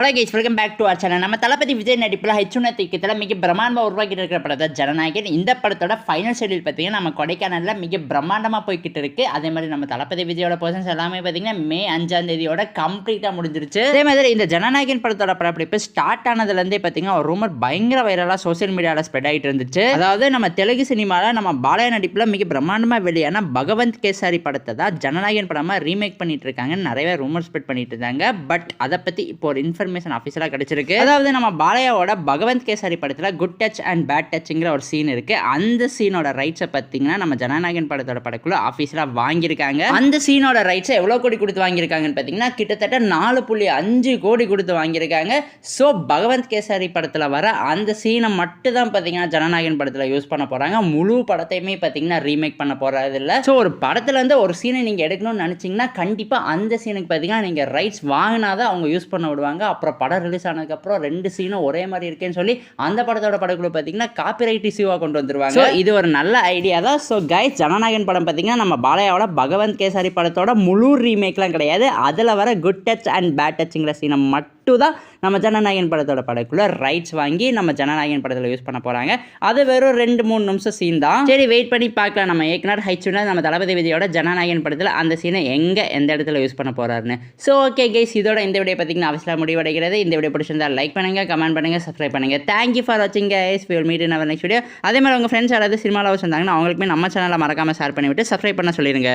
Hello guys welcome back to our channel நம்ம தளபதி விஜய் நடிப்பில் ஹெச்சுன திக்கத்தில் மிக பிரம்மாண்டமாக உருவாக்கிட்டு இருக்கிற படத்தை ஜனநாயகன். இந்த படத்தோட ஃபைனல் ஷெடியூல் பார்த்தீங்கன்னா நம்ம கொடைக்கானலில் மிக பிரம்மாண்டமாக போய்கிட்டு இருக்கு. அதே மாதிரி நம்ம தளபதி விஜயோட பர்சன்ஸ் எல்லாமே பார்த்தீங்கன்னா மே அஞ்சாம் தேதியோட கம்ப்ளீட்டாக முடிஞ்சிருச்சு. அதே மாதிரி இந்த ஜனநாயகன் படத்தோட படப்பிடிப்பு ஸ்டார்ட் ஆனதுலேருந்தே பார்த்தீங்கன்னா ஒரு ரூமர் பயங்கர வைரலாக சோஷியல் மீடியாவில் ஸ்ப்ரெட் ஆகிட்டு இருந்துச்சு. அதாவது நம்ம தெலுங்கு சினிமாவில் நம்ம பாலய நடிப்பில் மிக பிரம்மாண்டமாக வெளியான பகவந்த் கேசாரி படத்தை தான் ஜனநாயகன் படமாக ரீமேக் பண்ணிட்டு இருக்காங்கன்னு நிறைய ரூமர் ஸ்ப்ரெட் பண்ணிட்டு இருந்தாங்க. பட் அதை பற்றி இப்போ ஒரு இன்ஃபர்மேஷன் அஃபிஷியலாக கிடைச்சிருக்கு. அதாவது நம்ம பாலையாவோட பகவந்த் கேசாரி படத்தில் குட் டச் அண்ட் பேட் டச்ங்கிற ஒரு சீன் இருக்கு. அந்த சீனோட ரைட்ஸை பார்த்தீங்கன்னா நம்ம ஜனநாயகன் படத்தோட படக்குள்ள அஃபிஷியலாக வாங்கியிருக்காங்க. அந்த சீனோட ரைட்ஸை எவ்வளோ கோடி கொடுத்து வாங்கியிருக்காங்கன்னு பார்த்தீங்கன்னா கிட்டத்தட்ட நாலு புள்ளி அஞ்சு கோடி கொடுத்து வாங்கியிருக்காங்க. ஸோ பகவந்த் கேசாரி படத்தில் வர அந்த சீனை மட்டும் தான் பார்த்தீங்கன்னா ஜனநாயகன் படத்தில் யூஸ் பண்ண போகிறாங்க முழு படத்தையுமே பார்த்தீங்கன்னா ரீமேக் பண்ண போகிறது இல்லை ஸோ ஒரு படத்தில் ஒரு சீனை நீங்கள் எடுக்கணும்னு நினச்சிங்கன்னா கண்டிப்பாக அந்த சீனுக்கு பார்த்தீங்கன்னா நீங்கள் ரைட்ஸ் வாங்கினா தான் அவங்க யூஸ் பண்ண விடுவாங்க. அப்புறம் படம் ரிலீஸ் ஆனதுக்கப்புறம் ரெண்டு சீனும் ஒரே மாதிரி இருக்கேன்னு சொல்லி அந்த படத்தோட படக்குள்ள பார்த்தீங்கன்னா காப்பிரைட் இஷ்யூவாக கொண்டு வந்துருவாங்க. ஸோ இது ஒரு நல்ல ஐடியா தான். ஸோ கைஸ் ஜனநாயகன் படம் பார்த்தீங்கன்னா நம்ம பாலையாவோட பகவந்த் கேசாரி படத்தோட முழு ரீமேக்லாம் கிடையாது. அதில் வர குட் டச் அண்ட் பேட் டச்சுங்கிற சீனை மட்டும் தான் நம்ம ஜனநாயகன் படத்தோட படக்குள்ள ரைட்ஸ் வாங்கி நம்ம ஜனநாயகன் படத்தில் யூஸ் பண்ண போகிறாங்க அது வெறும் ரெண்டு மூணு நிமிஷம் சீன் தான். சரி வெயிட் பண்ணி பார்க்கலாம். நம்ம ஏற்கனவே ஹைச்சுனா நம்ம தளபதி விஜயோட ஜனநாயகன் படத்தில் அந்த சீனை எங்கே எந்த இடத்துல யூஸ் பண்ண போகிறாருன்னு ஸோ ஓகே கைஸ் இதோட இந்த வீடியோ பார்த்தீங்கன்னா அவசியம் முடிவடைகிறது. இந்த வீடியோ பிடிச்சிருந்தா லைக் பண்ணுங்கள் கமெண்ட் பண்ணுங்கள் சப்ஸ்கிரைப் பண்ணுங்கள் தேங்க்யூ ஃபார் வாட்சிங் guys will meet in our next video அதே மாதிரி உங்கள் ஃப்ரெண்ட்ஸ் யாராவது சினிமாவில் வந்தாங்கன்னா அவங்களுக்குமே நம்ம சேனலை மறக்காமல் ஷேர் பண்ணிவிட்டு சப்ஸ்கிரைப் பண்ண சொல்லிடுங்க.